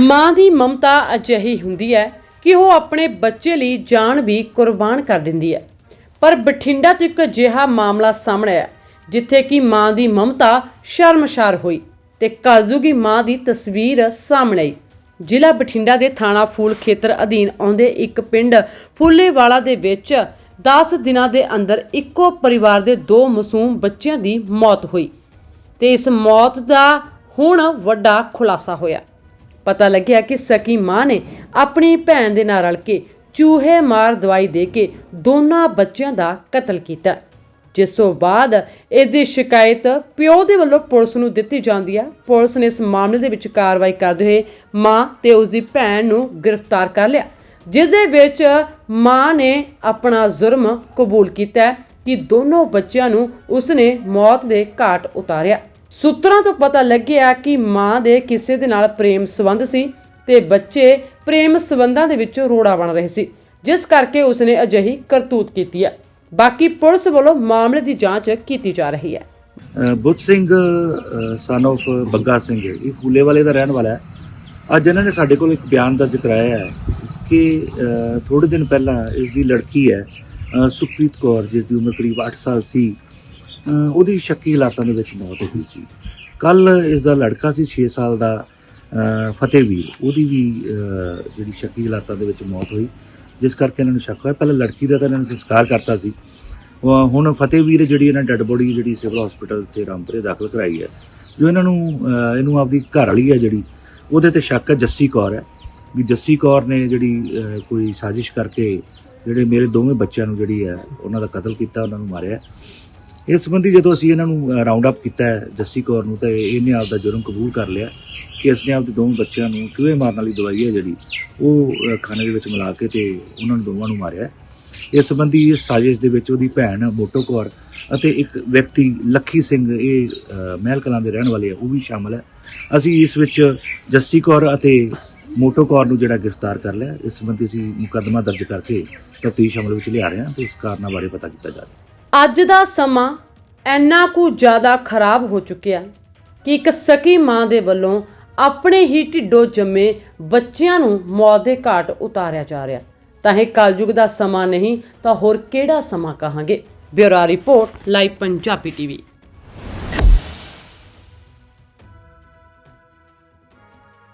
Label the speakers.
Speaker 1: ਮਾਂ ਦੀ ਮਮਤਾ ਅਜਿਹੀ ਹੁੰਦੀ ਹੈ ਕਿ ਉਹ ਆਪਣੇ ਬੱਚੇ ਲਈ ਜਾਨ ਵੀ ਕੁਰਬਾਨ ਕਰ ਦਿੰਦੀ ਹੈ। ਪਰ ਬਠਿੰਡਾ ਤੋਂ ਇੱਕ ਅਜਿਹਾ ਮਾਮਲਾ ਸਾਹਮਣੇ ਆਇਆ, ਜਿੱਥੇ ਕਿ ਮਾਂ ਦੀ ਮਮਤਾ ਸ਼ਰਮਸ਼ਾਰ ਹੋਈ ਤੇ ਕਾਜ਼ੂਗੀ ਮਾਂ ਦੀ ਤਸਵੀਰ ਸਾਹਮਣੇ ਆਈ। ਜ਼ਿਲ੍ਹਾ ਬਠਿੰਡਾ ਦੇ ਥਾਣਾ ਫੂਲ ਖੇਤਰ ਅਧੀਨ ਆਉਂਦੇ ਇੱਕ ਪਿੰਡ ਫੁੱਲੇਵਾਲਾ ਦੇ ਵਿੱਚ 10 ਦਿਨਾਂ ਦੇ ਅੰਦਰ ਇੱਕੋ ਪਰਿਵਾਰ ਦੇ ਦੋ ਮਾਸੂਮ ਬੱਚਿਆਂ ਦੀ ਮੌਤ ਹੋਈ ਤੇ ਇਸ ਮੌਤ ਦਾ ਹੁਣ ਵੱਡਾ ਖੁਲਾਸਾ ਹੋਇਆ। ਪਤਾ ਲੱਗਿਆ ਕਿ ਸਕੀ ਮਾਂ ਨੇ ਆਪਣੀ ਭੈਣ ਦੇ ਨਾਲ ਰਲ ਕੇ ਚੂਹੇ ਮਾਰ ਦਵਾਈ ਦੇ ਕੇ ਦੋਨਾਂ ਬੱਚਿਆਂ ਦਾ ਕਤਲ ਕੀਤਾ, ਜਿਸ ਤੋਂ ਬਾਅਦ ਇਸ ਦੀ ਸ਼ਿਕਾਇਤ ਪਿਓ ਦੇ ਵੱਲੋਂ ਪੁਲਿਸ ਨੂੰ ਦਿੱਤੀ ਜਾਂਦੀ ਹੈ ਪੁਲਿਸ ਨੇ ਇਸ ਮਾਮਲੇ ਦੇ ਵਿੱਚ ਕਾਰਵਾਈ ਕਰਦੇ ਹੋਏ ਮਾਂ ਤੇ ਉਸ ਦੀ ਭੈਣ ਨੂੰ ਗ੍ਰਿਫਤਾਰ ਕਰ ਲਿਆ ਜਿਸ ਦੇ ਵਿੱਚ ਮਾਂ ਨੇ ਆਪਣਾ ਜ਼ੁਰਮ ਕਬੂਲ ਕੀਤਾ ਕਿ ਦੋਨੋਂ ਬੱਚਿਆਂ ਨੂੰ ਉਸਨੇ ਮੌਤ ਦੇ ਘਾਟ ਉਤਾਰਿਆ। ਸੂਤਰਾਂ ਤੋਂ ਪਤਾ ਲੱਗਿਆ ਕਿ ਮਾਂ ਦੇ ਕਿਸੇ ਦੇ ਨਾਲ ਪ੍ਰੇਮ ਸੰਬੰਧ ਸੀ ਤੇ ਬੱਚੇ ਪ੍ਰੇਮ ਸੰਬੰਧਾਂ ਦੇ ਵਿੱਚ ਰੋੜਾ ਬਣ ਰਹੇ ਸੀ ਜਿਸ ਕਰਕੇ ਉਸਨੇ ਅਜਿਹੀ ਕਰਤੂਤ ਕੀਤੀ ਹੈ। ਬਾਕੀ ਪੁਲਿਸ ਵੱਲੋਂ ਮਾਮਲੇ ਦੀ ਜਾਂਚ ਕੀਤੀ ਜਾ ਰਹੀ ਹੈ।
Speaker 2: ਬੁੱਧ ਸਿੰਘ ਸਨ of ਬੱਗਾ ਸਿੰਘ ਹੈ। ਇਹ ਫੂਲੇ ਵਾਲੇ ਦਾ ਰਹਿਣ ਵਾਲਾ ਹੈ। ਅੱਜ ਇਹਨਾਂ ਨੇ ਸਾਡੇ ਕੋਲ ਇੱਕ ਬਿਆਨ ਦਰਜ ਕਰਾਇਆ ਹੈ ਕਿ ਅ, ਥੋੜੇ ਦਿਨ ਪਹਿਲਾਂ ਇਸ ਦੀ ਲੜਕੀ ਹੈ ਸੁਖਪ੍ਰੀਤ ਕੌਰ ਜਿਸ ਦੀ ਉਮਰ ਕਰੀਬ 8 ਸਾਲ ਸੀ। ਉਹਦੀ ਸ਼ੱਕੀ ਹਾਲਾਤਾਂ ਦੇ ਵਿੱਚ ਮੌਤ ਹੋਈ ਸੀ। ਕੱਲ ਇਸ ਦਾ ਲੜਕਾ ਸੀ 6 ਸਾਲ ਦਾ ਫਤਿਹਵੀਰ। ਉਹਦੀ ਵੀ ਜਿਹੜੀ ਸ਼ੱਕੀ ਹਾਲਾਤਾਂ ਦੇ ਵਿੱਚ ਮੌਤ ਹੋਈ, ਜਿਸ ਕਰਕੇ ਇਹਨਾਂ ਨੂੰ ਸ਼ੱਕ ਹੋਇਆ। ਪਹਿਲਾਂ ਲੜਕੀ ਦਾ ਤਾਂ ਇਹਨਾਂ ਨੇ ਸੰਸਕਾਰ ਕਰਤਾ ਸੀ। ਹੁਣ ਫਤਿਹਵੀਰ ਜਿਹੜੀ ਇਹਨਾਂ ਡੈੱਡ ਬੋਡੀ ਜਿਹੜੀ ਸਿਵਲ ਹਸਪੀਟਲ ਤੇ ਰਾਮਪੁਰੇ ਦਾਖਲ ਕਰਾਈ ਹੈ, ਜੋ ਇਹਨਾਂ ਨੂੰ ਇਹਨੂੰ ਆਪਦੀ ਘਰ ਵਾਲੀ ਹੈ ਜਿਹੜੀ, ਉਹਦੇ ਤੇ ਸ਼ੱਕ ਹੈ, ਜੱਸੀ ਕੌਰ ਹੈ। ਵੀ ਜੱਸੀ ਕੌਰ ਨੇ ਜਿਹੜੀ ਕੋਈ ਸਾਜ਼ਿਸ਼ ਕਰਕੇ ਜਿਹੜੇ ਮੇਰੇ ਦੋਵੇਂ ਬੱਚਿਆਂ ਨੂੰ ਜਿਹੜੀ ਹੈ, ਉਹਨਾਂ ਦਾ ਕਤਲ ਕੀਤਾ, ਉਹਨਾਂ ਨੂੰ ਮਾਰਿਆ। ਇਸ ਸੰਬੰਧੀ ਜਦੋਂ ਅਸੀਂ ਇਹਨਾਂ ਨੂੰ ਰਾਉਂਡ ਅਪ ਕੀਤਾ ਹੈ ਜੱਸੀ ਕੌਰ ਨੂੰ, ਤਾਂ ਇਹਨੇ ਆਪਦਾ ਜੁਰਮ ਕਬੂਲ ਕਰ ਲਿਆ ਕਿ ਇਸਨੇ ਆਪਦੇ ਦੋਵੇਂ ਬੱਚਿਆਂ ਨੂੰ ਚੂਹੇ ਮਾਰਨ ਵਾਲੀ ਦਵਾਈ ਹੈ ਜਿਹੜੀ, ਉਹ ਖਾਣੇ ਦੇ ਵਿੱਚ ਮਿਲਾ ਕੇ ਤੇ ਉਹਨਾਂ ਨੂੰ ਦੋਵਾਂ ਨੂੰ ਮਾਰਿਆ ਇਸ ਸੰਬੰਧੀ ਇਸ ਸਾਜ਼ਿਸ਼ ਦੇ ਵਿੱਚ ਉਹਦੀ ਭੈਣ ਮੋਟੋ ਕੌਰ ਅਤੇ ਇੱਕ ਵਿਅਕਤੀ ਲੱਖੀ ਸਿੰਘ, ਇਹ ਮਹਿਲ ਕਲਾਂ ਦੇ ਰਹਿਣ ਵਾਲੇ ਆ, ਉਹ ਵੀ ਸ਼ਾਮਲ ਹੈ। ਅਸੀਂ ਇਸ ਵਿੱਚ ਜੱਸੀ ਕੌਰ ਅਤੇ ਮੋਟੋ ਕੌਰ ਨੂੰ ਜਿਹੜਾ ਗ੍ਰਿਫਤਾਰ ਕਰ ਲਿਆ, ਇਸ ਸੰਬੰਧੀ ਅਸੀਂ ਮੁਕੱਦਮਾ ਦਰਜ ਕਰਕੇ ਤਫਤੀਸ਼ ਅਮਲ ਵਿੱਚ ਲਿਆ ਰਹੇ ਹਾਂ ਤੇ ਇਸ ਕਾਰਨਾਂ ਬਾਰੇ ਪਤਾ ਕੀਤਾ ਜਾ ਰਿਹਾ
Speaker 1: ਅੱਜ ਦਾ ਸਮਾਂ ਇੰਨਾ ਕੁ ਜ਼ਿਆਦਾ ਖਰਾਬ ਹੋ ਚੁੱਕਿਆ ਕਿ ਇੱਕ ਸਕੀ ਮਾਂ ਦੇ ਵੱਲੋਂ ਆਪਣੇ ਹੀ ਢਿੱਡੋਂ ਜੰਮੇ ਬੱਚਿਆਂ ਨੂੰ ਮੌਤ ਦੇ ਘਾਟ ਉਤਾਰਿਆ ਜਾ ਰਿਹਾ। ਤਾਂ ਇਹ ਕਲਯੁਗ ਦਾ ਸਮਾਂ ਨਹੀਂ, ਤਾਂ ਹੋਰ ਕਿਹੜਾ ਸਮਾਂ ਕਹਾਂਗੇ? Bureau report, live Punjabi TV.